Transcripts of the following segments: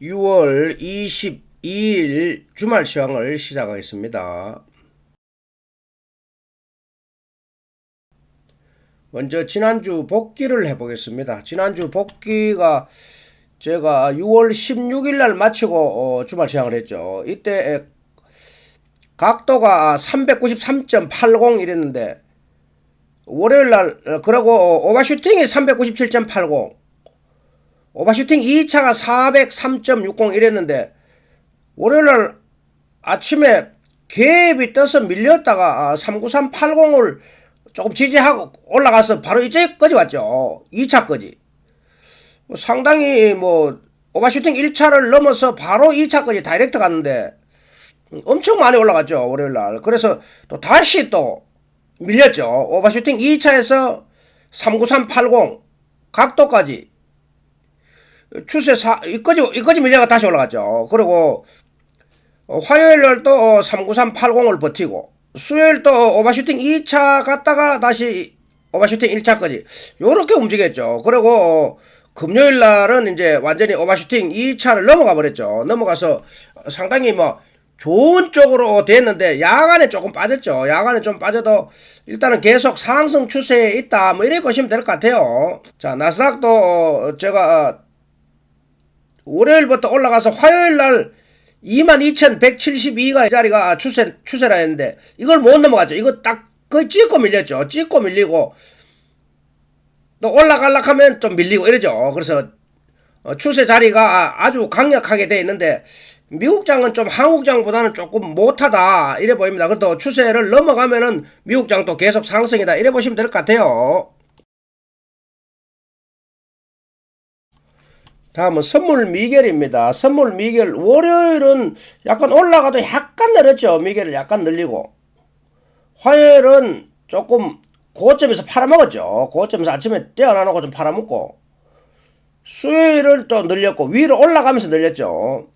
6월 22일 주말 시황을 시작하겠습니다. 먼저 지난주 복귀를 해보겠습니다. 지난주 복귀가 제가 6월 16일 날 마치고 어, 주말 시황을 했죠. 이때 각도가 393.80 이랬는데 월요일 날 어, 그러고 오버슈팅이 397.80 오버슈팅 2차가 403.60 이랬는데 월요일날 아침에 갭이 떠서 밀렸다가 39380을 조금 지지하고 올라가서 바로 이제까지 왔죠. 2차까지. 뭐 상당히 뭐 오버슈팅 1차를 넘어서 바로 2차까지 다이렉트 갔는데 엄청 많이 올라갔죠. 월요일날. 그래서 또 다시 또 밀렸죠. 오버슈팅 2차에서 39380 각도까지 추세 사, 이까지, 이까지 밀려가 다시 올라갔죠. 그리고, 어, 화요일 날또 39380을 버티고, 수요일 또 오버슈팅 2차 갔다가 다시 오버슈팅 1차까지, 요렇게 움직였죠. 그리고, 금요일 날은 이제 완전히 오버슈팅 2차를 넘어가 버렸죠. 넘어가서 상당히 뭐, 좋은 쪽으로 됐는데, 야간에 조금 빠졌죠. 야간에 좀 빠져도, 일단은 계속 상승 추세에 있다. 뭐, 이래 보시면 될 것 같아요. 자, 나스닥도 제가 월요일부터 올라가서 화요일 날 22,172가 자리가 추세, 추세라 했는데 이걸 못 넘어갔죠. 이거 딱 거의 찍고 밀렸죠. 찍고 밀리고 또 올라갈락 하면 좀 밀리고 이러죠. 그래서 어, 추세 자리가 아주 강력하게 돼 있는데 미국장은 좀 한국장보다는 조금 못하다 이래 보입니다. 그래도 추세를 넘어가면은 미국장도 계속 상승이다 이래 보시면 될 것 같아요. 다음은 선물 미결입니다. 선물 미결 월요일은 약간 올라가도 약간 내렸죠. 미결을 약간 늘리고 화요일은 조금 고점에서 팔아먹었죠. 고점에서 아침에 떼어놔놓고 좀 팔아먹고 수요일은 또 늘렸고 위로 올라가면서 늘렸죠.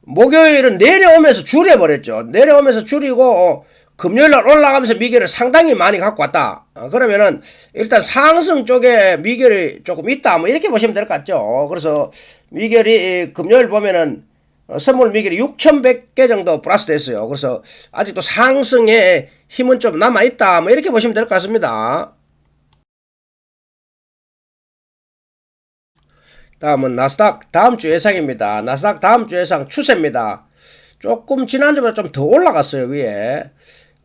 목요일은 내려오면서 줄여버렸죠. 내려오면서 줄이고 금요일 날 올라가면서 미결을 상당히 많이 갖고 왔다. 어, 그러면은 일단 상승 쪽에 미결이 조금 있다. 뭐 이렇게 보시면 될 것 같죠. 그래서 미결이 금요일 보면은 어, 선물 미결이 6,100개 정도 플러스 됐어요. 그래서 아직도 상승에 힘은 좀 남아 있다. 뭐 이렇게 보시면 될 것 같습니다. 다음은 나스닥 다음 주 예상입니다. 나스닥 다음 주 예상 추세입니다. 조금 지난주보다 좀 더 올라갔어요 위에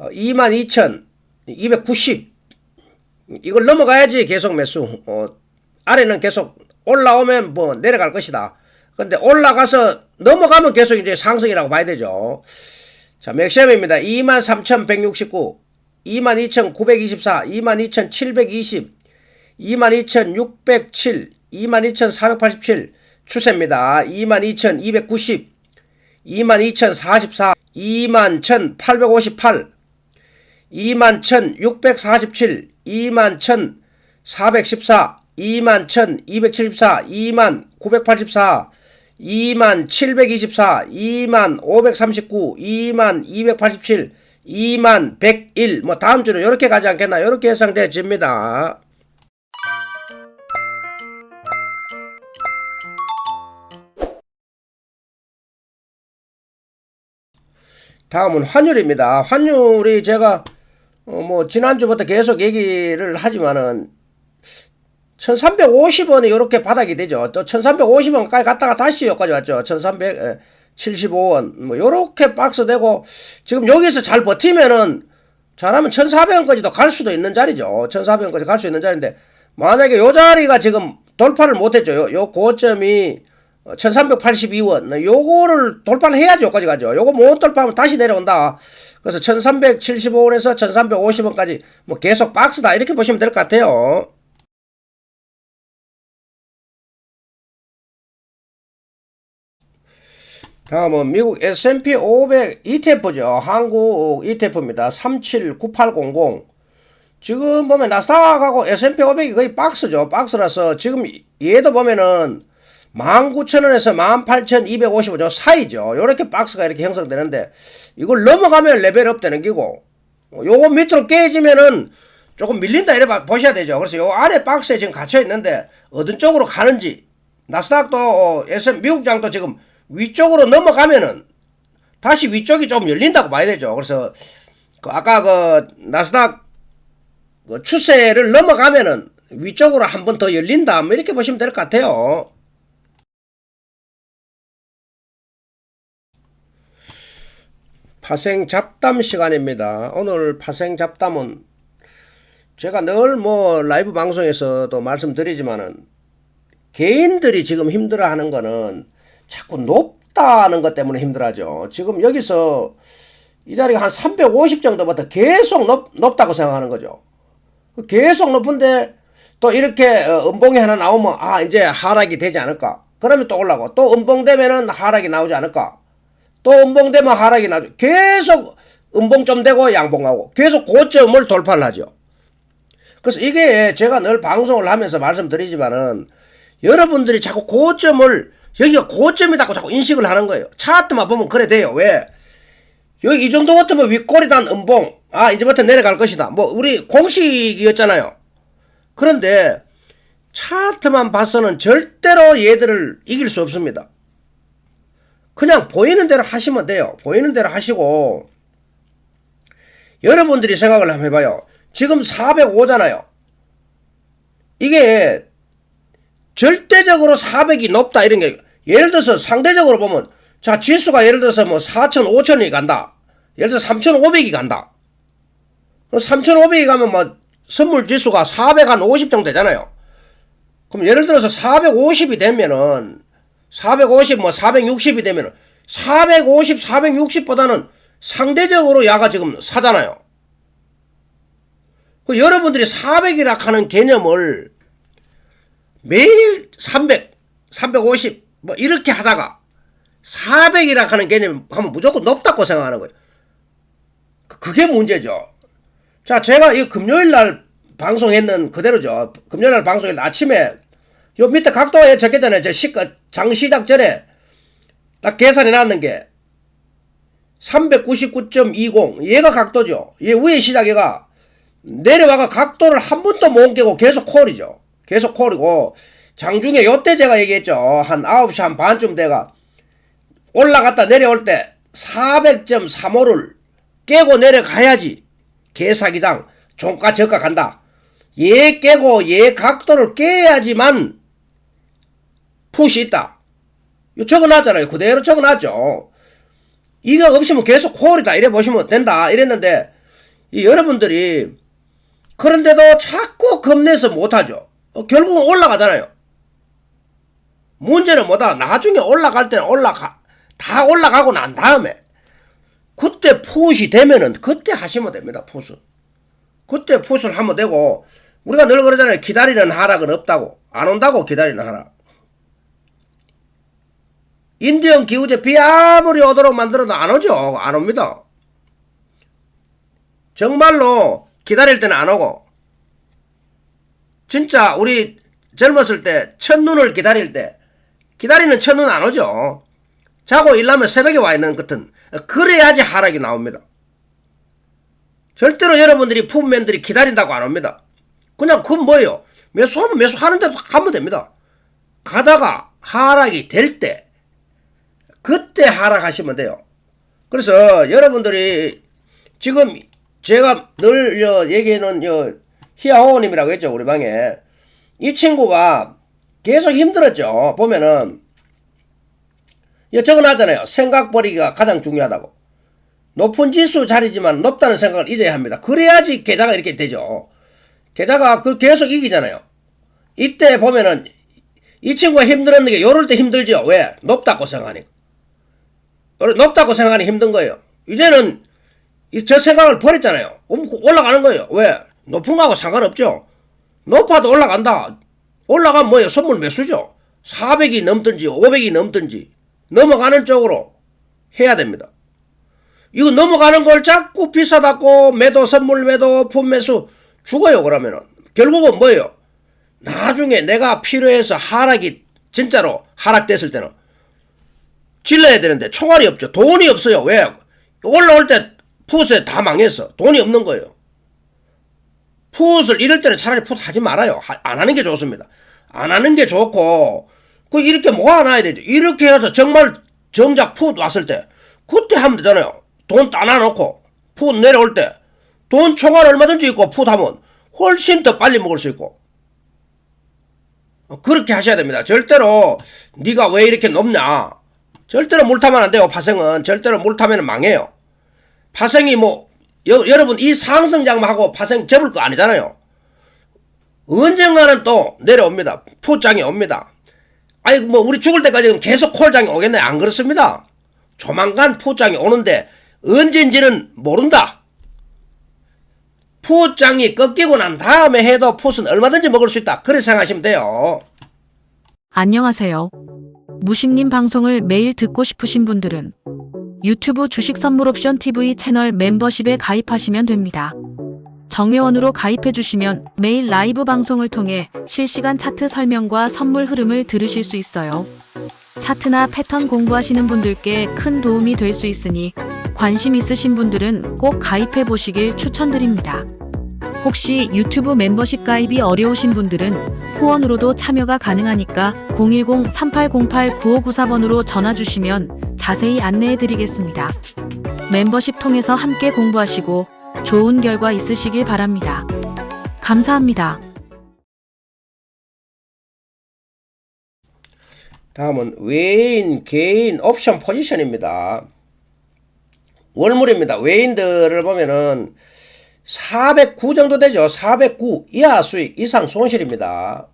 22,290 이걸 넘어가야지 계속 매수 어, 아래는 계속 올라오면 뭐 내려갈 것이다. 근데 올라가서 넘어가면 계속 이제 상승이라고 봐야 되죠. 자 맥시멈입니다. 23,169 22,924 22,720 22,607 22,487 추세입니다. 22,290 22,044 21,858 21,647, 21,414, 21,274, 21,984, 21,724, 21,539, 21,287, 21,101, 뭐 다음 주는 이렇게 가지 않겠나 이렇게 예상되어집니다. 다음은 환율입니다. 환율이 제가 어, 뭐 지난주부터 계속 얘기를 하지만은 1350원이 이렇게 바닥이 되죠. 또 1350원까지 갔다가 다시 여기까지 왔죠. 1375원 뭐 요렇게 박스 되고 지금 여기서 잘 버티면은 잘하면 1400원까지도 갈 수도 있는 자리죠. 1400원까지 갈 수 있는 자리인데 만약에 요 자리가 지금 돌파를 못했죠. 요, 요 고점이 1382원. 요거를 돌파를 해야지 여기까지 가죠. 요거 못 돌파하면 다시 내려온다. 그래서 1375원에서 1350원까지 뭐 계속 박스다. 이렇게 보시면 될 것 같아요. 다음은 미국 S&P 500 ETF죠. 한국 ETF입니다. 379800. 지금 보면 나스닥하고 S&P 500이 거의 박스죠. 박스라서 지금 얘도 보면은 19,000원에서 18,255원 사이죠. 요렇게 박스가 이렇게 형성되는데 이걸 넘어가면 레벨업 되는 기고 요거 밑으로 깨지면은 조금 밀린다 이래 보셔야 되죠. 그래서 요 안에 박스에 지금 갇혀 있는데 어떤 쪽으로 가는지 나스닥도 어, S 미국장도 지금 위쪽으로 넘어가면은 다시 위쪽이 좀 열린다고 봐야 되죠. 그래서 그 아까 그 나스닥 그 추세를 넘어가면은 위쪽으로 한 번 더 열린다. 뭐 이렇게 보시면 될 것 같아요. 파생 잡담 시간입니다. 오늘 파생 잡담은 제가 늘 뭐 라이브 방송에서도 말씀드리지만은 개인들이 지금 힘들어 하는 거는 자꾸 높다는 것 때문에 힘들어 하죠. 지금 여기서 이 자리가 한 350 정도부터 계속 높, 높다고 생각하는 거죠. 계속 높은데 또 이렇게 어, 음봉이 하나 나오면 아 이제 하락이 되지 않을까? 그러면 또 올라고 또 음봉되면은 하락이 나오지 않을까? 또 음봉 되면 하락이 나죠. 계속 음봉 좀 되고 양봉하고 계속 고점을 돌파를 하죠. 그래서 이게 제가 늘 방송을 하면서 말씀드리지만은 여러분들이 자꾸 고점을 여기가 고점이다고 자꾸 인식을 하는 거예요. 차트만 보면 그래 돼요. 왜? 여기 이 정도 같으면 윗골이 단 음봉. 아, 이제부터 내려갈 것이다. 뭐, 우리 공식이었잖아요. 그런데 차트만 봐서는 절대로 얘들을 이길 수 없습니다. 그냥 보이는 대로 하시면 돼요. 보이는 대로 하시고, 여러분들이 생각을 한번 해봐요. 지금 405잖아요. 이게 절대적으로 400이 높다 이런 게 예를 들어서 상대적으로 보면 자 지수가 예를 들어서 뭐 4천 5천이 간다. 예를 들어서 3,500이 간다. 3,500이 가면 뭐 선물 지수가 450 정도 되잖아요. 그럼 예를 들어서 450이 되면은 450 뭐 460이 되면은 450, 460보다는 상대적으로 야가 지금 사잖아요. 그 여러분들이 400이라 하는 개념을 매일 300, 350, 뭐 이렇게 하다가 400이라 하는 개념 하면 무조건 높다고 생각하는 거예요. 그- 그게 문제죠. 자, 제가 이 금요일 날 방송했는 그대로죠. 금요일 날 방송일 아침에 요 밑에 각도에 적혔잖아요. 저 시가 장 시작 전에 딱 계산해 놨는 게 399.20. 얘가 각도죠. 얘 위에 시작해가 내려와가 각도를 한 번도 못 깨고 계속 콜이죠. 계속 콜이고 장중에 요때 제가 얘기했죠. 한 9시 한 반쯤 돼가 올라갔다 내려올 때 400.35를 깨고 내려가야지 개사기장 종가 저가 간다. 얘 깨고 얘 각도를 깨야지만 푸시 있다. 이거 적어놨잖아요. 그대로 적어놨죠. 이거 없으면 계속 콜이다. 이래 보시면 된다. 이랬는데 이 여러분들이 그런데도 자꾸 겁내서 못하죠. 어, 결국은 올라가잖아요. 문제는 뭐다? 나중에 올라갈 때는 올라가, 다 올라가고 난 다음에, 그때 푸시 되면은 그때 하시면 됩니다, 푸스. 그때 푸스를 하면 되고, 우리가 늘 그러잖아요. 기다리는 하락은 없다고. 안 온다고 기다리는 하락. 인디언 기후제 비 아무리 오도록 만들어도 안 오죠. 안 옵니다. 정말로 기다릴 때는 안 오고 진짜 우리 젊었을 때 첫눈을 기다릴 때 기다리는 첫눈 안 오죠. 자고 일하면 새벽에 와 있는 것은 그래야지 하락이 나옵니다. 절대로 여러분들이 품맨들이 기다린다고 안 옵니다. 그냥 그건 뭐예요? 매수하면 매수하는 대로 가면 됩니다. 가다가 하락이 될 때 그때 하락하시면 돼요. 그래서 여러분들이 지금 제가 늘 여, 얘기하는 여, 히아호님이라고 했죠 우리 방에. 이 친구가 계속 힘들었죠. 보면은 여 적어놨잖아요. 생각 버리기가 가장 중요하다고. 높은 지수 자리지만 높다는 생각을 잊어야 합니다. 그래야지 계좌가 이렇게 되죠. 계좌가 그 계속 이기잖아요. 이때 보면은 이 친구가 힘들었는 게 요럴 때 힘들죠. 왜? 높다고 생각하니까 높다고 생각하니 힘든 거예요 이제는 이저 생각을 버렸잖아요. 음, 올라가는 거예요. 왜? 높은 거하고 상관없죠. 높아도 올라간다. 올라가면 뭐예요? 선물 매수죠. 400이 넘든지 500이 넘든지 넘어가는 쪽으로 해야 됩니다. 이거 넘어가는 걸 자꾸 비싸다고 매도 선물 매도 품매수 죽어요 그러면은 결국은 뭐예요? 나중에 내가 필요해서 하락이 진짜로 하락됐을 때는 질러야 되는데 총알이 없죠. 돈이 없어요. 왜? 올라올 때 풋에 다 망했어. 돈이 없는 거예요. 풋을 이럴 때는 차라리 풋 하지 말아요. 하- 안 하는 게 좋습니다. 안 하는 게 좋고 그 이렇게 모아놔야 되죠. 이렇게 해서 정말 정작 푸 왔을 때 그때 하면 되잖아요. 돈 따놔놓고 푸 내려올 때 돈 총알 얼마든지 있고 푸 하면 훨씬 더 빨리 먹을 수 있고 어, 그렇게 하셔야 됩니다. 절대로 네가 왜 이렇게 높냐 절대로 물 타면 안 돼요. 파생은 절대로 물 타면 망해요. 파생이 뭐 여, 여러분 이 상승장하고 파생 접을 거 아니잖아요. 언젠가는 또 내려옵니다. 푸장이 옵니다. 아이 뭐 우리 죽을 때까지 계속 콜장이 오겠네 안 그렇습니다. 조만간 푸장이 오는데 언젠지는 모른다. 푸장이 꺾이고 난 다음에 해도 풋은 얼마든지 먹을 수 있다. 그렇게 생각하시면 돼요. 안녕하세요. 무심님 방송을 매일 듣고 싶으신 분들은 유튜브 주식 선물 옵션 TV 채널 멤버십에 가입하시면 됩니다. 정회원으로 가입해 주시면 매일 라이브 방송을 통해 실시간 차트 설명과 선물 흐름을 들으실 수 있어요. 차트나 패턴 공부하시는 분들께 큰 도움이 될 수 있으니 관심 있으신 분들은 꼭 가입해 보시길 추천드립니다. 혹시 유튜브 멤버십 가입이 어려우신 분들은 후원으로도 참여가 가능하니까 010-3808-9594번으로 전화 주시면 자세히 안내해 드리겠습니다. 멤버십 통해서 함께 공부하시고 좋은 결과 있으시길 바랍니다. 감사합니다. 다음은 외인, 개인, 옵션 포지션입니다. 월물입니다. 외인들을 보면은 409 정도 되죠. 409 이하 수익 이상 손실입니다.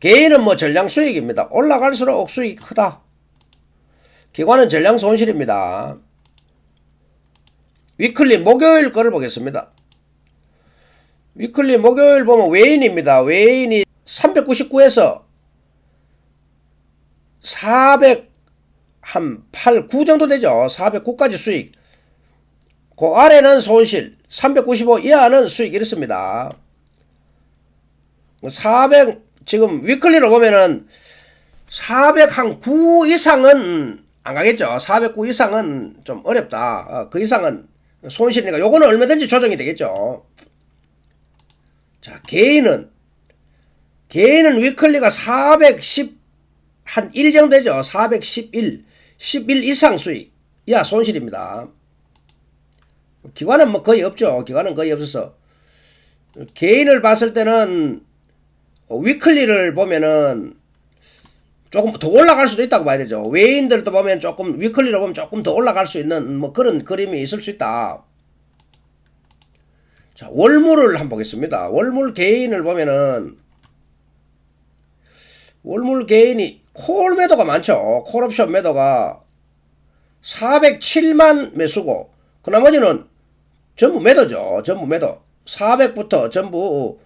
개인은 뭐 전량 수익입니다. 올라갈수록 수익이 크다. 기관은 전량 손실입니다. 위클리 목요일 거를 보겠습니다. 위클리 목요일 보면 외인입니다. 외인이 399에서 400, 한 8, 9 정도 되죠. 409까지 수익. 그 아래는 손실, 395 이하는 수익 이렇습니다. 400, 지금 위클리로 보면은 409 이상은 안 가겠죠. 409 이상은 좀 어렵다. 어, 그 이상은 손실이니까 요거는 얼마든지 조정이 되겠죠. 자, 개인은 개인은 위클리가 410 한 1 정도 되죠. 411, 11 이상 수익. 야, 손실입니다. 기관은 뭐 거의 없죠. 기관은 거의 없어서. 개인을 봤을 때는 위클리를 보면은 조금 더 올라갈 수도 있다고 봐야 되죠. 외인들도 보면 조금 위클리로 보면 조금 더 올라갈 수 있는 뭐 그런 그림이 있을 수 있다. 자, 월물을 한번 보겠습니다. 월물 개인을 보면은 월물 개인이 콜 매도가 많죠. 콜옵션 매도가 407만 매수고 그 나머지는 전부 매도죠. 전부 매도. 400부터 전부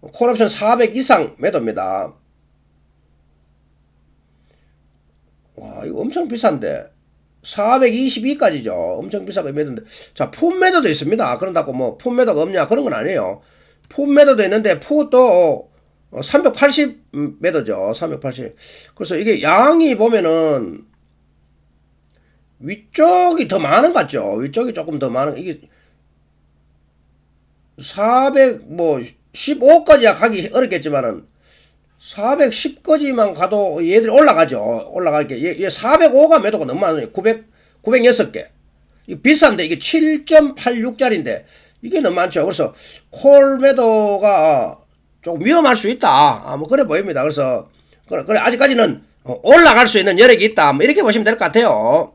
콜옵션 400 이상 매도입니다. 와 이거 엄청 비싼데 422까지죠. 엄청 비싸게 매도인데 자 풋매도도 있습니다. 그런다고 뭐 풋매도가 없냐 그런 건 아니에요. 풋매도도 있는데 풋도 380 매도죠. 380. 그래서 이게 양이 보면은 위쪽이 더 많은 것 같죠. 위쪽이 조금 더 많은 이게 400 뭐 15까지야 가기 어렵겠지만은 410까지만 가도 얘들이 올라가죠. 올라갈게. 얘, 얘 405가 매도가 너무 많아요. 900 906개. 이 비싼데 이게 7.86짜리인데 이게 너무 많죠. 그래서 콜 매도가 조금 위험할 수 있다. 아, 뭐 그래 보입니다. 그래서 그래, 그래 아직까지는 어, 올라갈 수 있는 여력이 있다. 뭐 이렇게 보시면 될 것 같아요.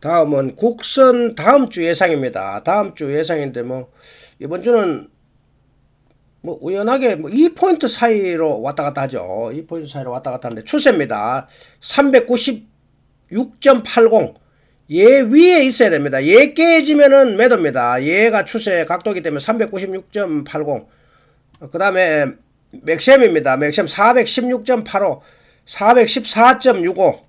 다음은 국선 다음 주 예상입니다. 다음 주 예상인데 뭐 이번 주는 뭐 우연하게 뭐 2포인트 사이로 왔다 갔다 하죠. 2포인트 사이로 왔다 갔다 하는데 추세입니다. 396.80. 얘 위에 있어야 됩니다. 얘 깨지면은 매도입니다. 얘가 추세 각도이기 때문에 396.80. 그 다음에 맥셈입니다. 맥셈 416.85, 414.65.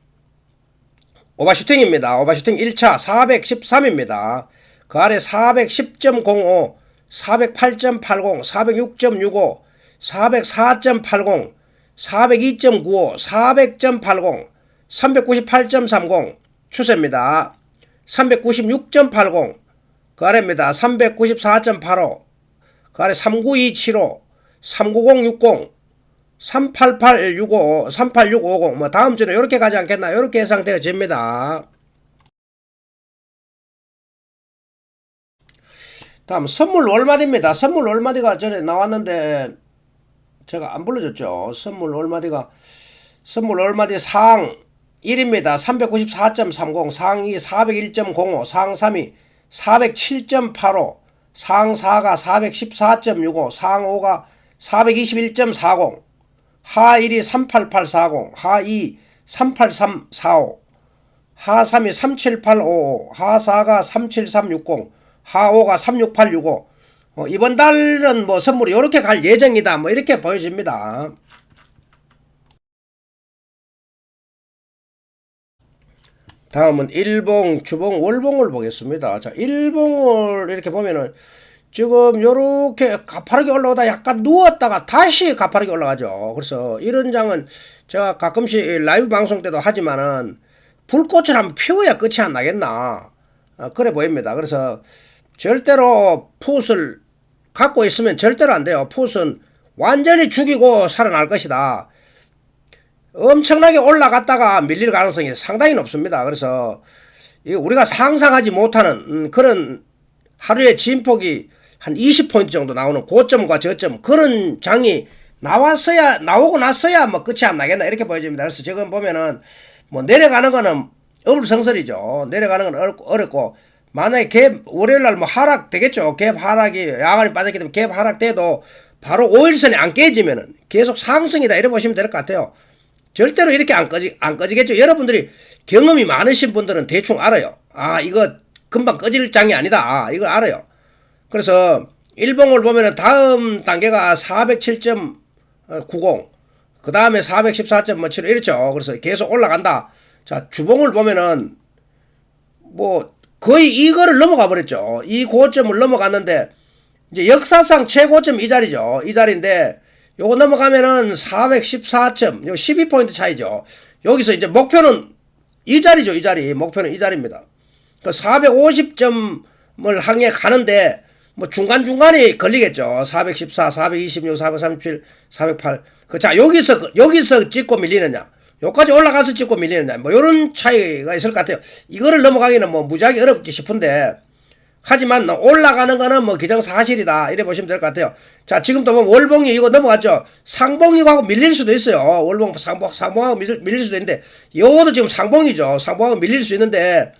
오바슈팅입니다. 오바슈팅 1차 413입니다. 그 아래 410.05, 408.80, 406.65, 404.80, 402.95, 400.80, 398.30 추세입니다. 396.80, 그 아래입니다. 394.85, 그 아래 39275, 39060 38865 38650 뭐 다음 주는 이렇게 가지 않겠나 이렇게 예상되어집니다. 다음 선물 월마디입니다. 선물 월마디가 전에 나왔는데 제가 안 불러줬죠. 선물 월마디가 선물 월마디 상 1입니다. 394.30 상이 401.05 상 3이 407.85 상 4가 414.65 상 5가 421.40 하 1이 38840 하 2, 38345 하 3이 37855 하 4가 37360 하 5가 36865 어, 이번 달은 뭐 선물이 이렇게 갈 예정이다 뭐 이렇게 보여집니다. 다음은 일봉, 주봉, 월봉을 보겠습니다. 자, 일봉을 이렇게 보면은 지금 요렇게 가파르게 올라오다 약간 누웠다가 다시 가파르게 올라가죠. 그래서 이런 장은 제가 가끔씩 라이브 방송 때도 하지만은 불꽃을 한번 피워야 끝이 안 나겠나. 어, 그래 보입니다. 그래서 절대로 풋을 갖고 있으면 절대로 안 돼요. 풋은 완전히 죽이고 살아날 것이다. 엄청나게 올라갔다가 밀릴 가능성이 상당히 높습니다. 그래서 이 우리가 상상하지 못하는 음, 그런 하루에 진폭이 한 20포인트 정도 나오는 고점과 저점 그런 장이 나왔어야 나오고 났어야 뭐 끝이 안 나겠나 이렇게 보여집니다. 그래서 지금 보면은 뭐 내려가는 거는 어불성설이죠. 내려가는 건 어렵고, 어렵고 만약에 갭 월요일 날 뭐 하락 되겠죠. 갭 하락이 야간이 빠졌기 때문에 갭 하락 돼도 바로 5일선이 안 깨지면은 계속 상승이다 이렇게 보시면 될 것 같아요. 절대로 이렇게 안 꺼지 안 꺼지겠죠. 여러분들이 경험이 많으신 분들은 대충 알아요. 아 이거 금방 꺼질 장이 아니다. 아, 이거 알아요. 그래서 일봉을 보면은 다음 단계가 407.90, 그 다음에 414.75 이렇죠. 그래서 계속 올라간다. 자 주봉을 보면은 뭐 거의 이거를 넘어가 버렸죠. 이 고점을 넘어갔는데 이제 역사상 최고점 이 자리죠. 이 자리인데 요거 넘어가면은 414점, 요 12포인트 차이죠. 여기서 이제 목표는 이 자리죠. 이 자리. 목표는 이 자리입니다. 그 450점을 향해 가는데 뭐 중간중간이 걸리겠죠. 414, 426, 437, 408. 그 자, 여기서 여기서 찍고 밀리느냐. 여기까지 올라가서 찍고 밀리느냐. 뭐 요런 차이가 있을 것 같아요. 이거를 넘어가기는 뭐 무지하게 어렵지 싶은데 하지만 올라가는 거는 뭐 기정사실이다 이래 보시면 될 것 같아요. 자 지금도 보면 월봉이 이거 넘어갔죠. 상봉이하고 밀릴 수도 있어요. 월봉 상봉 상봉하고 밀릴, 밀릴 수도 있는데 요것도 지금 상봉이죠. 상봉하고 밀릴 수 있는데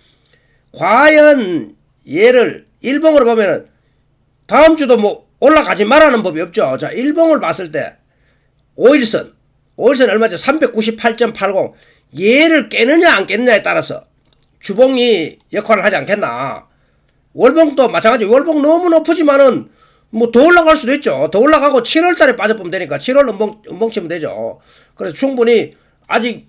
과연 얘를 일봉으로 보면은 다음 주도 뭐 올라가지 말라는 법이 없죠. 자 일봉을 봤을 때 5일선 5일선 얼마죠? 398.80 얘를 깨느냐 안 깨느냐에 따라서 주봉이 역할을 하지 않겠나. 월봉도 마찬가지. 월봉 너무 높으지만은 뭐 더 올라갈 수도 있죠. 더 올라가고 7월 달에 빠져보면 되니까 7월 음봉, 음봉 치면 되죠. 그래서 충분히 아직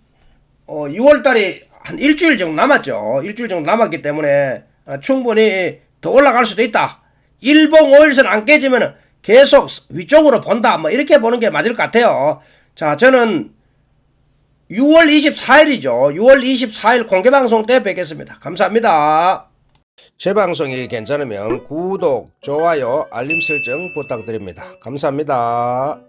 어 6월 달에 한 일주일 정도 남았죠. 일주일 정도 남았기 때문에 어, 충분히 더 올라갈 수도 있다. 일봉 5일선 안 깨지면 계속 위쪽으로 본다. 뭐 이렇게 보는 게 맞을 것 같아요. 자, 저는 6월 24일이죠. 6월 24일 공개방송 때 뵙겠습니다. 감사합니다. 제 방송이 괜찮으면 구독, 좋아요, 알림 설정 부탁드립니다. 감사합니다.